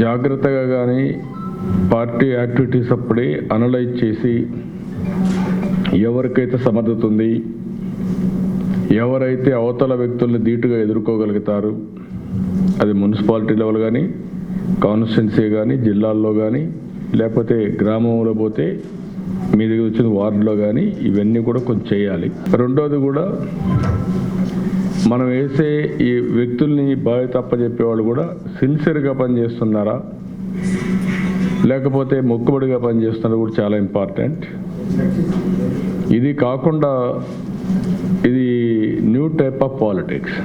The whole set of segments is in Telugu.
జాగ్రత్తగా కానీ పార్టీ యాక్టివిటీస్ అప్పుడే అనలైజ్ చేసి ఎవరికైతే సమర్థత ఉంది ఎవరైతే అవతల వ్యక్తుల్ని ధీటుగా ఎదుర్కోగలుగుతారు అది మున్సిపాలిటీ లెవెల్ కానీ కాన్స్టిట్యున్సీ కానీ జిల్లాల్లో కానీ లేకపోతే గ్రామంలో పోతే మీ దగ్గర వచ్చిన వార్డులో కానీ ఇవన్నీ కూడా కొంచెం చేయాలి. రెండోది కూడా మనం వేసే ఈ వ్యక్తుల్ని బాధ్యత అప్పచెప్పేవాళ్ళు కూడా సిన్సియర్గా పనిచేస్తున్నారా? లేకపోతే మొక్కుబడిగా పనిచేస్తున్నారు కూడా చాలా ఇంపార్టెంట్. ఇది కాకుండా ఇది న్యూ టైప్ ఆఫ్ పాలిటిక్స్.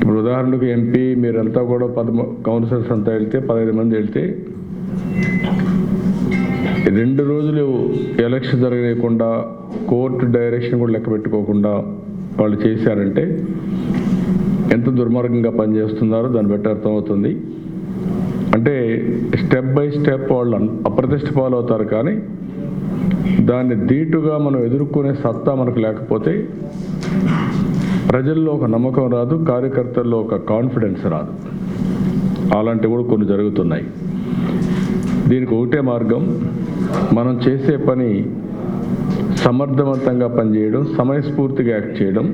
ఇప్పుడు ఉదాహరణకు ఎంపీ మీరంతా కూడా పదమూ కౌన్సిలర్స్ అంతా వెళ్తే పదహైదు మంది వెళ్తే రెండు రోజులు ఎలక్షన్ జరగలేకుండా కోర్టు డైరెక్షన్ కూడా లెక్క పెట్టుకోకుండా వాళ్ళు చేశారంటే ఎంత దుర్మార్గంగా పనిచేస్తున్నారో దాన్ని బట్టి అర్థమవుతుంది. అంటే స్టెప్ బై స్టెప్ వాళ్ళు అప్రతిష్ట పాలవుతారు కానీ దాన్ని ధీటుగా మనం ఎదుర్కొనే సత్తా మనకు లేకపోతే ప్రజల్లో ఒక నమ్మకం రాదు కార్యకర్తల్లో ఒక కాన్ఫిడెన్స్ రాదు. అలాంటివి కూడా కొన్ని జరుగుతున్నాయి. దీనికి ఒకటే మార్గం మనం చేసే పని సమర్థవంతంగా పనిచేయడం సమయస్ఫూర్తిగా యాక్ట్ చేయడం.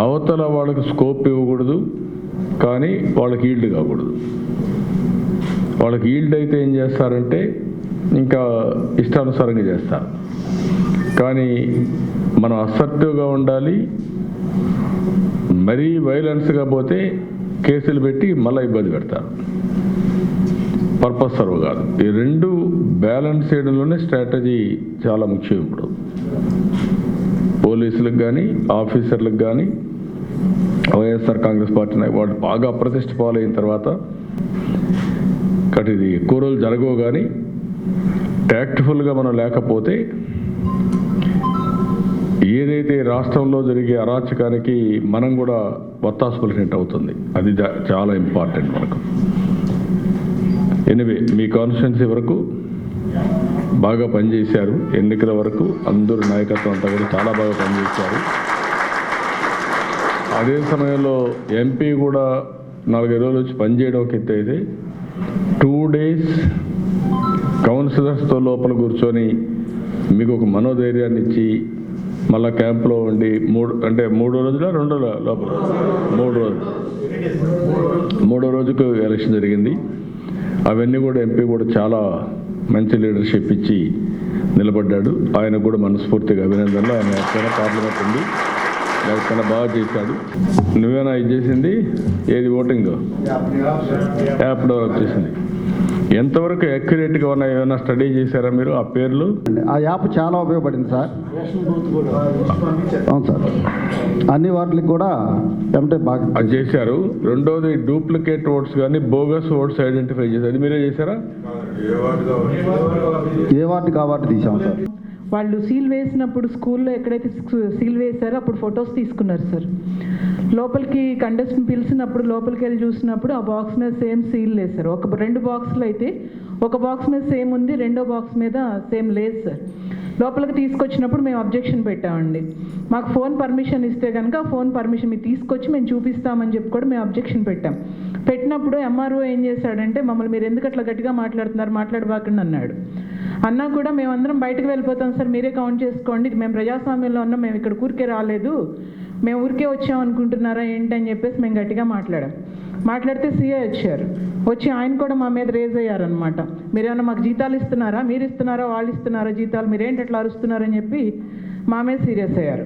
అవతల వాళ్ళకి స్కోప్ ఇవ్వకూడదు కానీ వాళ్ళకి ఈల్డ్ కాకూడదు. వాళ్ళకి ఈల్డ్ అయితే ఏం చేస్తారంటే ఇంకా ఇష్టానుసారంగా చేస్తారు. కానీ మనం అసర్టివ్గా ఉండాలి మరీ వైలెన్స్గా పోతే కేసులు పెట్టి మళ్ళీ ఇబ్బంది పెడతారు. పర్పస్ సర్వ్ కాదు. ఈ రెండు బ్యాలెన్స్ చేయడంలోనే స్ట్రాటజీ చాలా ముఖ్యం ఇప్పుడు. పోలీసులకు కానీ ఆఫీసర్లకు కానీ వైఎస్ఆర్ కాంగ్రెస్ పార్టీ నాయ- వాళ్ళు బాగా అప్రతిష్ట పాలైన తర్వాత కాబట్టి ఇది ఎక్కువ రోజులు జరగవు కానీ ట్యాక్ట్ఫుల్గా మనం లేకపోతే ఏదైతే రాష్ట్రంలో జరిగే అరాచకానికి మనం కూడా వత్తాసు పలికినట్టు అవుతుంది. అది చాలా ఇంపార్టెంట్ మనకు. ఎనివే మీ కాన్స్టిట్యున్సీ వరకు బాగా పనిచేశారు. ఎన్నికల వరకు అందరూ నాయకత్వం అంతా కూడా చాలా బాగా పనిచేశారు. అదే సమయంలో ఎంపీ కూడా నాలుగైదు రోజులు వచ్చి పనిచేయడం ఒక ఎత్తు అయితే టూ డేస్ కౌన్సిలర్స్తో లోపల కూర్చొని మీకు ఒక మనోధైర్యాన్ని ఇచ్చి మళ్ళా క్యాంప్లో ఉండి మూడు అంటే మూడో రోజుల రెండో లోపల? మూడు రోజులు. మూడో రోజుకు ఎలక్షన్ జరిగింది. అవన్నీ కూడా ఎంపీ కూడా చాలా మంచి లీడర్షిప్ ఇచ్చి నిలబడ్డాడు. ఆయన కూడా మనస్ఫూర్తిగా అభినందనలు. ఆయన చాలా పార్లమెంట్ ఉంది చాలా బాగా చేశాడు. నువ్వేనా ఇది చేసింది? ఏది ఓటింగ్ యాప్ డెవలప్ చేసింది ఎంతవరకు అక్యురేట్గా ఉన్నాయి ఏమైనా స్టడీ చేశారా మీరు? ఆ పేర్లు? ఆ యాప్ చాలా ఉపయోగపడింది సార్. అవును సార్. అన్ని వాటికి కూడా ఏమంటే బాగా చేశారు. రెండోది డూప్లికేట్ ఓట్స్ కానీ బోగస్ ఓట్స్ ఐడెంటిఫై చేశారు. అది మీరే చేశారా? ఏ వాటి తీసాం సార్. వాళ్ళు సీల్ వేసినప్పుడు స్కూల్లో ఎక్కడైతే సీల్ వేశారో అప్పుడు ఫొటోస్ తీసుకున్నారు సార్. లోపలికి కంటెస్ట్ని పిలిచినప్పుడు లోపలికి వెళ్ళి చూసినప్పుడు ఆ బాక్స్ మీద సేమ్ సీల్ వేశారు ఒక రెండు బాక్స్లు అయితే ఒక బాక్స్ మీద సేమ్ ఉంది రెండో బాక్స్ మీద సేమ్ లేదు సార్. లోపలికి తీసుకొచ్చినప్పుడు మేము అబ్జెక్షన్ పెట్టామండి. మాకు ఫోన్ పర్మిషన్ ఇస్తే కనుక ఫోన్ పర్మిషన్ మీరు తీసుకొచ్చి మేము చూపిస్తామని చెప్పి కూడా మేము అబ్జెక్షన్ పెట్టాం. పెట్టినప్పుడు ఎంఆర్ఓ ఏం చేశాడంటే మమ్మల్ని మీరు ఎందుకు అట్లా గట్టిగా మాట్లాడుతున్నారు? మాట్లాడబాకండి అన్నాడు. అన్నా కూడా మేమందరం బయటకు వెళ్ళిపోతాం సార్ మీరే కౌంట్ చేసుకోండి. మేము ప్రజాస్వామ్యంలో ఉన్నాం మేము ఇక్కడ ఊరికే రాలేదు. మేము ఊరికే వచ్చాం అనుకుంటున్నారా ఏంటి అని చెప్పేసి మేము గట్టిగా మాట్లాడాం. మాట్లాడితే సీఏ వచ్చారు. వచ్చి ఆయన కూడా మా మీద రేజ్ అయ్యారనమాట మీరేమన్నా మాకు జీతాలు ఇస్తున్నారా? మీరు ఇస్తున్నారా? వాళ్ళు ఇస్తున్నారా జీతాలు? మీరేంటి అట్లా అరుస్తున్నారని చెప్పి మా మీద సీరియస్ అయ్యారు.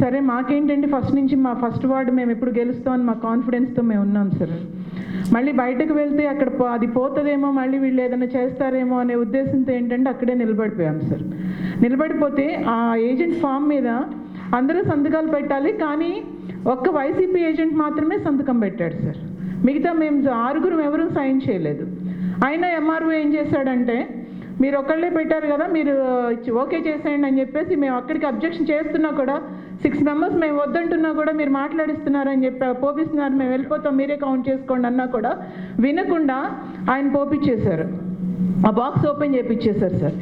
సరే మాకేంటంటే ఫస్ట్ నుంచి మా ఫస్ట్ వార్డు మేము ఎప్పుడు గెలుస్తామని మా కాన్ఫిడెన్స్తో మేము ఉన్నాం సార్ మళ్ళీ బయటకు వెళ్తే అక్కడ పో- అది పోతుందేమో మళ్ళీ వీళ్ళు ఏదైనా చేస్తారేమో అనే ఉద్దేశంతో ఏంటంటే అక్కడే నిలబడిపోయాం సార్ నిలబడిపోతే ఆ ఏజెంట్ ఫామ్ మీద అందరూ సంతకాలు పెట్టాలి కానీ ఒక్క వైసీపీ ఏజెంట్ మాత్రమే సంతకం పెట్టాడు సార్ మిగతా మేము ఆరుగురు ఎవరూ సైన్ చేయలేదు. అయినా ఎంఆర్ఓ ఏం చేశాడంటే మీరు ఒకళ్ళే పెట్టారు కదా మీరు ఓకే చేసేయండి అని చెప్పేసి మేము అక్కడికి అబ్జెక్షన్ చేస్తున్నా కూడా సిక్స్ మెంబర్స్ మేము వద్దంటున్నా కూడా మీరు మాట్లాడిస్తున్నారని చెప్పి పోపిస్తున్నారు మేము వెళ్ళిపోతాం మీరే కౌంట్ చేసుకోండి అన్నా కూడా వినకుండా ఆయన పోపిచ్చేశారు. ఆ బాక్స్ ఓపెన్ చేపిచ్చేశారు సార్.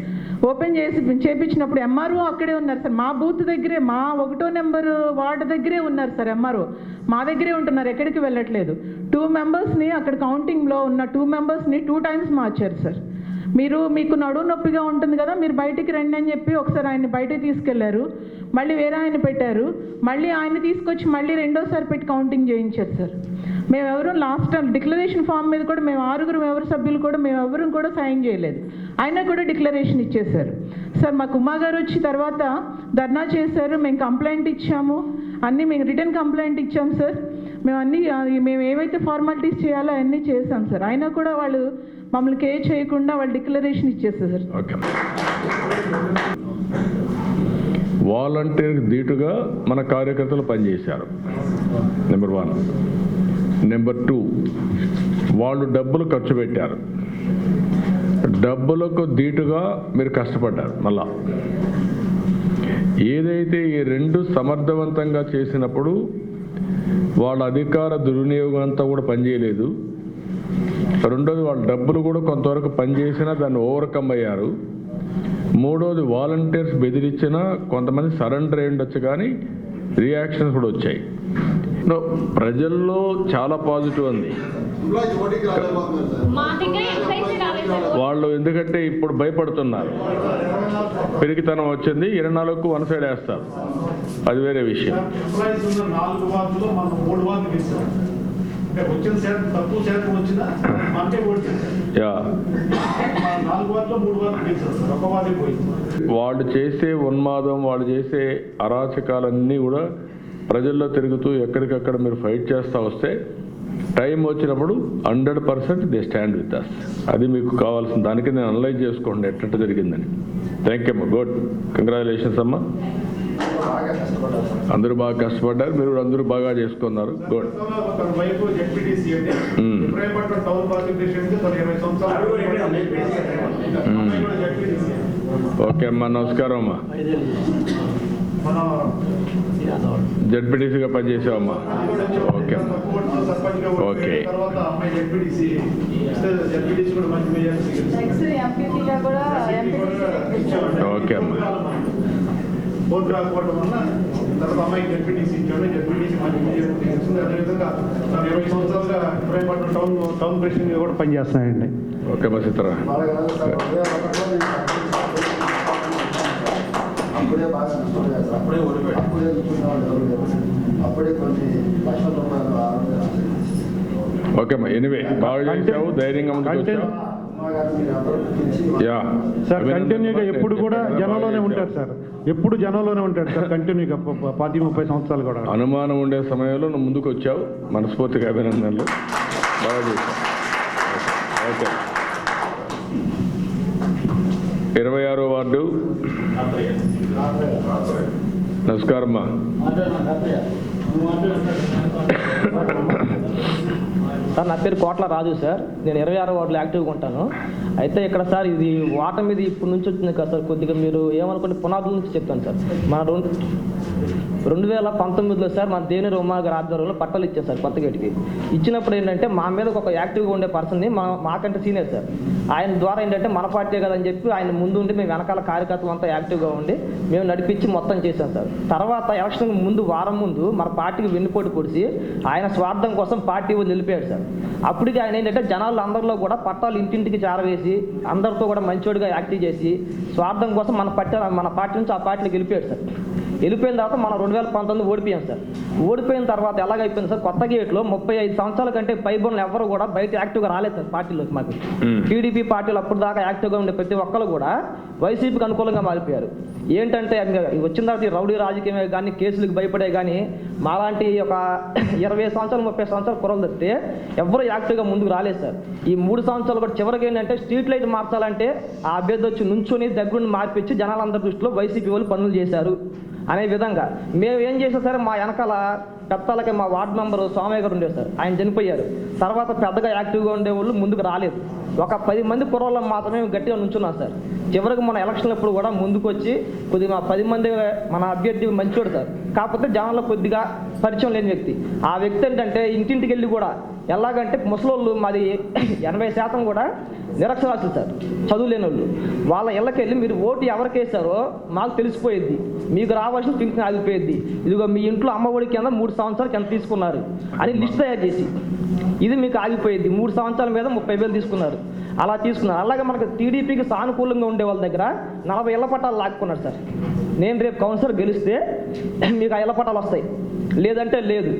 ఓపెన్ చేసి చేపించినప్పుడు ఎంఆర్ఓ అక్కడే ఉన్నారు సార్. మా బూత్ దగ్గరే మా ఒకటో నెంబర్ వార్డు దగ్గరే ఉన్నారు సార్ ఎంఆర్ఓ మా దగ్గరే ఉంటున్నారు ఎక్కడికి వెళ్ళట్లేదు. టూ మెంబర్స్ని అక్కడ కౌంటింగ్లో ఉన్న టూ మెంబర్స్ని టూ టైమ్స్ మార్చారు సార్. మీరు మీకు నడువు నొప్పిగా ఉంటుంది కదా మీరు బయటికి రండి అని చెప్పి ఒకసారి ఆయన బయటకు తీసుకెళ్ళారు. మళ్ళీ వేరే ఆయన పెట్టారు. మళ్ళీ ఆయన తీసుకొచ్చి మళ్ళీ రెండోసారి పెట్టి కౌంటింగ్ చేయించారు సార్. మేము ఎవరు లాస్ట్ డిక్లరేషన్ ఫామ్ మీద కూడా మేము ఆరుగురు ఎవరు సభ్యులు కూడా మేము ఎవరు కూడా సైన్ చేయలేదు. ఆయన కూడా డిక్లరేషన్ ఇచ్చేశారు. సార్ మాకు ఉమా గారు వచ్చి తర్వాత ధర్నా చేశారు. మేము కంప్లైంట్ ఇచ్చాము. అన్నీ మేము రిటర్న్ కంప్లైంట్ ఇచ్చాం సార్. మేము అన్నీ మేము ఏవైతే ఫార్మాలిటీస్ చేయాలో అవన్నీ చేశాం సార్. అయినా కూడా వాళ్ళు మమ్మల్ని కే చేయకుండా వాళ్ళు డిక్లరేషన్ ఇచ్చేస్తారు సార్ ఓకే వాలంటీర్ ధీటుగా మన కార్యకర్తలు పనిచేశారు. నెంబర్ వన్ నెంబర్ టూ వాళ్ళు డబ్బులు ఖర్చు పెట్టారు. డబ్బులకు ధీటుగా మీరు కష్టపడ్డారు మళ్ళా. ఏదైతే ఈ రెండు సమర్థవంతంగా చేసినప్పుడు వాళ్ళ అధికార దుర్వినియోగం అంతా కూడా పనిచేయలేదు. రెండోది వాళ్ళ డబ్బులు కూడా కొంతవరకు పనిచేసినా దాన్ని ఓవర్కమ్ అయ్యారు. మూడోది వాలంటీర్స్ బెదిరించినా కొంతమంది సరెండర్ అయి ఉండొచ్చు కానీ రియాక్షన్స్ కూడా వచ్చాయి. No, ప్రజల్లో చాలా పాజిటివ్ ఉంది. వాళ్ళు ఎందుకంటే ఇప్పుడు భయపడుతున్నారు. పెరిగితనం వచ్చింది ఇరవై నాలుగుకు వన్ సైడ్ వేస్తారు. అది వేరే విషయం. వచ్చిన శాతం తక్కువ శాతం వచ్చినా వాళ్ళు చేసే ఉన్మాదం వాళ్ళు చేసే అరాచకాలన్నీ కూడా ప్రజల్లో తిరుగుతూ ఎక్కడికక్కడ మీరు ఫైట్ చేస్తూ వస్తే టైం వచ్చినప్పుడు hundred percent they stand with us అది మీకు కావాల్సిన దానికి నేను అనలైజ్ చేసుకోండి ఎట్ట జరిగిందని. థ్యాంక్ యూ అమ్మా. గుడ్. కంగ్రాచులేషన్స్ అమ్మా. అందరూ బాగా కష్టపడ్డారు. మీరు కూడా అందరూ బాగా చేసుకున్నారు. గుడ్ గతంలో ఒక వైపు జెడ్పీటీసీ అంటే మ్మ్. ఇబ్రాహీంపట్నం టౌన్ పార్టీ ప్రెసిడెంట్ తన ఇరవై సంవత్సరాలు అమ్మాయి కూడా జెడ్పీటీసీ ఓకే అమ్మా నమస్కారం అమ్మా జడ్పీటీసీగా పనిచేసావమ్మా ఓకే ఓకే. ఓకే అమ్మా. ఓటు రాకపోవడం వల్ల తర్వాత అమ్మాయికి జెడ్పీటీసీ ఇచ్చాడు జెడ్పీటీసీ మంచి గెలిచింది అదేవిధంగా తను ఇరవై సంవత్సరాలుగా ఇబ్రాహీంపట్నం టౌన్ టౌన్ ప్రెసిడెంట్ కూడా పనిచేస్తున్నాయండి ఓకే అమ్మా సీతారా అప్పుడే బాగా. అప్పుడే ఓడిపోయాడు. అప్పుడే. అప్పుడే కొన్ని లక్షల రూపాయలు ఓకే అమ్మా ఎనివే బాగా చేసావు ధైర్యంగా ముందుకు వచ్చావు సార్ కంటిన్యూగా ఎప్పుడు కూడా జనంలోనే ఉంటాడు సార్ ఎప్పుడు జనంలోనే ఉంటాడు సార్ కంటిన్యూగా ప- ప- పది ముప్పై సంవత్సరాలు కూడా. అనుమానం ఉండే సమయంలో నువ్వు ముందుకు వచ్చావు మనస్ఫూర్తిగా అభినందనలు. బాగా చేశావు. ఓకే ఇరవై ఆరో వార్డు. నమస్కారం అమ్మా సార్ నా పేరు కోట్ల రాజు సార్. నేను ఇరవై ఆరో వార్డులో యాక్టివ్గా ఉంటాను. అయితే ఇక్కడ సార్ ఇది వాటర్ మీద ఇప్పటి నుంచి వచ్చింది కదా సార్ కొద్దిగా మీరు ఏమనుకోండి పునాదుల నుంచి చెప్తాను సార్. మన రెండు రెండు వేల పంతొమ్మిదిలో సార్ మన దేని ఉమా గారి ఆధ్వర్యంలో పట్టాలు ఇచ్చారు సార్ కొత్తగేటికి ఇచ్చినప్పుడు ఏంటంటే మా మీద ఒక యాక్టివ్గా ఉండే పర్సన్ని మా మాకంటే సీనియర్ సార్. ఆయన ద్వారా ఏంటంటే మన పార్టీ కదని చెప్పి ఆయన ముందు ఉండి మేము వెనకాల కార్యకర్తలు అంతా యాక్టివ్గా ఉండి మేము నడిపించి మొత్తం చేశాం సార్. తర్వాత ఎలక్షన్ ముందు వారం ముందు మన పార్టీకి వెన్నుపోటు పొడిచి ఆయన స్వార్థం కోసం పార్టీ వాళ్ళు నిలిపాడు సార్. అప్పటికి ఆయన ఏంటంటే జనాలు అందరిలో కూడా పట్టాలు ఇంటింటికి చేరవేసి అందరితో కూడా మంచోడిగా యాక్టివ్ చేసి స్వార్థం కోసం మన పట్ట మన పార్టీ నుంచి ఆ పార్టీని గెలిపాడు సార్. వెళ్ళిపోయిన తర్వాత మనం రెండు వేల పంతొమ్మిది ఓడిపోయాం సార్. ఓడిపోయిన తర్వాత ఎలాగైపోయింది సార్? కొత్త గేట్లో ముప్పై ఐదు సంవత్సరాల కంటే పైబొన్లు ఎవరు కూడా బయట యాక్టివ్గా రాలేదు సార్ పార్టీలోకి మాకు. టీడీపీ పార్టీలు అప్పుడు దాకా యాక్టివ్గా ఉండే ప్రతి ఒక్కరు కూడా వైసీపీకి అనుకూలంగా మారిపోయారు. ఏంటంటే వచ్చిన తర్వాత ఈ రౌడీ రాజకీయమే కానీ కేసులకు భయపడే కానీ మాలాంటి ఒక ఇరవై సంవత్సరాలు ముప్పై సంవత్సరాలు కురలు తప్పితే ఎవరు యాక్టివ్గా ముందుకు రాలేదు సార్. ఈ మూడు సంవత్సరాలు కూడా చివరికి ఏంటంటే స్ట్రీట్ లైట్ మార్చాలంటే ఆ అభ్యర్థి వచ్చి నుంచొని దగ్గరుండి మార్పించి జనాలందరి దృష్టిలో వైసీపీ వాళ్ళు పనులు చేశారు. అనే విధంగా మేము ఏం చేసాం సరే? మా వెనకాల పెద్దలకి మా వార్డు మెంబరు స్వామయ్య గారు ఉండేవి సార్. ఆయన చనిపోయారు. తర్వాత పెద్దగా యాక్టివ్గా ఉండేవాళ్ళు ముందుకు రాలేదు. ఒక పది మంది కుర్రోళ్ళం మాత్రమే గట్టిగా నుంచున్నాం సార్. చివరికి మన ఎలక్షన్లప్పుడు కూడా ముందుకు వచ్చి కొద్దిగా పది మంది మన అభ్యర్థి మంచోడు సార్. కాకపోతే జనంలో కొద్దిగా పరిచయం లేని వ్యక్తి. ఆ వ్యక్తి ఏంటంటే ఇంటింటికి వెళ్ళి కూడా ఎలాగంటే ముసలోళ్ళు మాది ఎనభై శాతం కూడా నిరక్షరాస్యులు సార్ చదువు లేని వాళ్ళు వాళ్ళ ఇళ్ళకెళ్ళి మీరు ఓటు ఎవరికి వేశారో మాకు తెలిసిపోయింది మీకు రావాల్సిన పింఛన్ ఆగిపోయింది ఇదిగో మీ ఇంట్లో అమ్మఒడి కింద మూడు సంవత్సరాలు కింద తీసుకున్నారు అని లిస్ట్ తయారు చేసి. ఇది మీకు ఆగిపోయింది మూడు సంవత్సరాల మీద ముప్పై వేలు తీసుకున్నారు. అలా తీసుకున్నారు అలాగే మనకు టీడీపీకి సానుకూలంగా ఉండే వాళ్ళ దగ్గర నలభై ఇళ్ళ పట్టాలు లాక్కున్నారు సార్. నేను రేపు కౌన్సిలర్ గెలిస్తే మీకు ఆ ఇళ్ళ పట్టాలు వస్తాయి. లేదంటే లేదు.